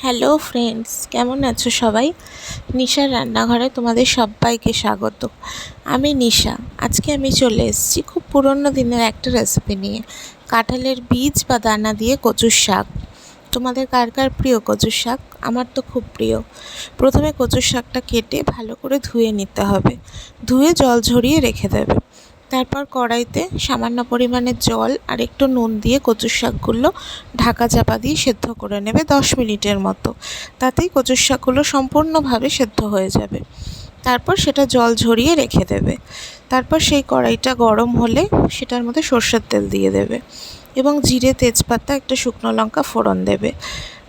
Hello friends কেমন আছো সবাই? নিশার রান্নাঘরে তোমাদের সবাইকে স্বাগত। আমি নিশা। আজকে আমি চলে এসেছি খুব পুরনো দিনের একটা রেসিপি নিয়ে। কাঁঠালের বীজ বা দানা দিয়ে কচুর শাক। তোমাদের কার কার প্রিয় কচুর শাক? আমার তো খুব প্রিয়। প্রথমে কচুর শাকটা কেটে ভালো করে ধুয়ে নিতে হবে। ধুয়ে জল ঝরিয়ে রেখে দেবে। তারপর কড়াইতে সামান্য পরিমাণে জল আর একটু নুন দিয়ে কচুর শাকগুলো ঢাকা চাপা দিয়ে সেদ্ধ করে নেবে দশ মিনিটের মতো। তাতেই কচুর শাকগুলো সম্পূর্ণভাবে সেদ্ধ হয়ে যাবে। তারপর সেটা জল ঝরিয়ে রেখে দেবে। তারপর সেই কড়াইটা গরম হলে সেটার মধ্যে সর্ষের তেল দিয়ে দেবে এবং জিরে, তেজপাতা, একটা শুকনো লঙ্কা ফোড়ন দেবে।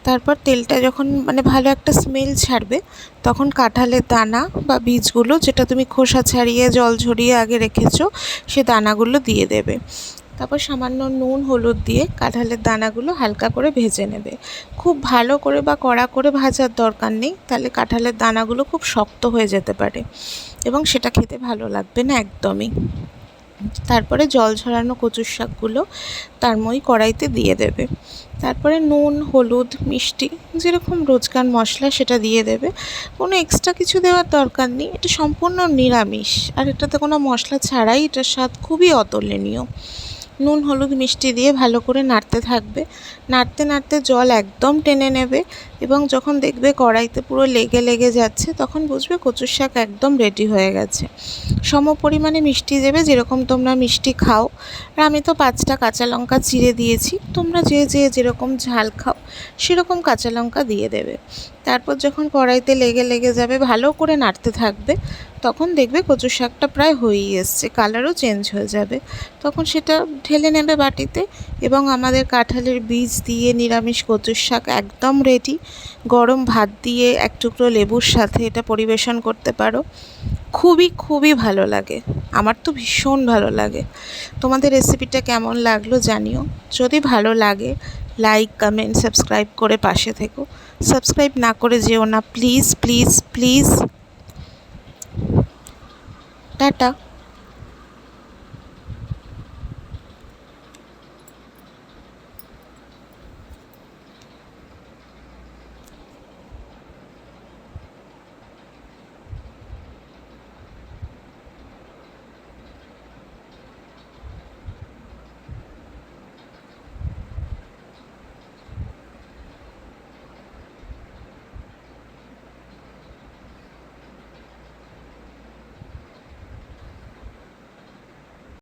তারপর তেলটা যখন মানে ভালো একটা স্মেল ছাড়বে, তখন কাঁঠালের দানা বা বীজগুলো যেটা তুমি খোসা ছাড়িয়ে, জল ঝরিয়ে আগে রেখেছো, সে দানাগুলো দিয়ে দেবে। তারপর সামান্য নুন, হলুদ দিয়ে কাঁঠালের দানাগুলো হালকা করে ভেজে নেবে। খুব ভালো করে বা কড়া করে ভাজার দরকার নেই, তাহলে কাঁঠালের দানাগুলো খুব শক্ত হয়ে যেতে পারে এবং সেটা খেতে ভালো লাগবে না একদমই। তারপরে জল ঝরানো কচুর শাকগুলো তার মই কড়াইতে দিয়ে দেবে। তারপরে নুন, হলুদ, মিষ্টি, যেরকম রোজকার মশলা সেটা দিয়ে দেবে। কোনো এক্সট্রা কিছু দেওয়ার দরকার নেই। এটা সম্পূর্ণ নিরামিষ। আর এটাতে কোনো মশলা ছাড়াই এটার স্বাদ খুবই অতুলনীয়। নুন, হলুদ, মিষ্টি দিয়ে ভালো করে নাড়তে থাকবে। নাড়তে নাড়তে জল একদম টেনে নেবে এবং যখন দেখবে কড়াইতে পুরো লেগে লেগে যাচ্ছে, তখন বুঝবে কচুর শাক একদম রেডি হয়ে গেছে। সম পরিমাণে মিষ্টি দেবে, যেরকম তোমরা মিষ্টি খাও। আর আমি তো পাঁচটা কাঁচা লঙ্কা চিড়ে দিয়েছি। তোমরা যে যে, যেরকম ঝাল খাও সেরকম কাঁচা লঙ্কা দিয়ে দেবে। তারপর যখন কড়াইতে লেগে লেগে যাবে, ভালো করে নাড়তে থাকবে, তখন দেখবে কচু শাকটা প্রায় হয়েই এসছে, কালারও চেঞ্জ হয়ে যাবে। তখন সেটা ঢেলে নেবে বাটিতে এবং আমাদের কাঁঠালের বীজ দিয়ে নিরামিষ কচুর শাক একদম রেডি গরম ভাত দিয়ে এক টুকরো লেবুর সাথে এটা পরিবেশন করতে পারো। খুবই খুবই ভালো লাগে। আমার তো ভীষণ ভালো লাগে। তোমাদের রেসিপিটা কেমন লাগল জানিও। যদি ভালো লাগে লাইক কমেন্ট সাবস্ক্রাইব করে পাশে থেকো। সাবস্ক্রাইব না করে যেও না প্লিজ প্লিজ প্লিজ টাটা।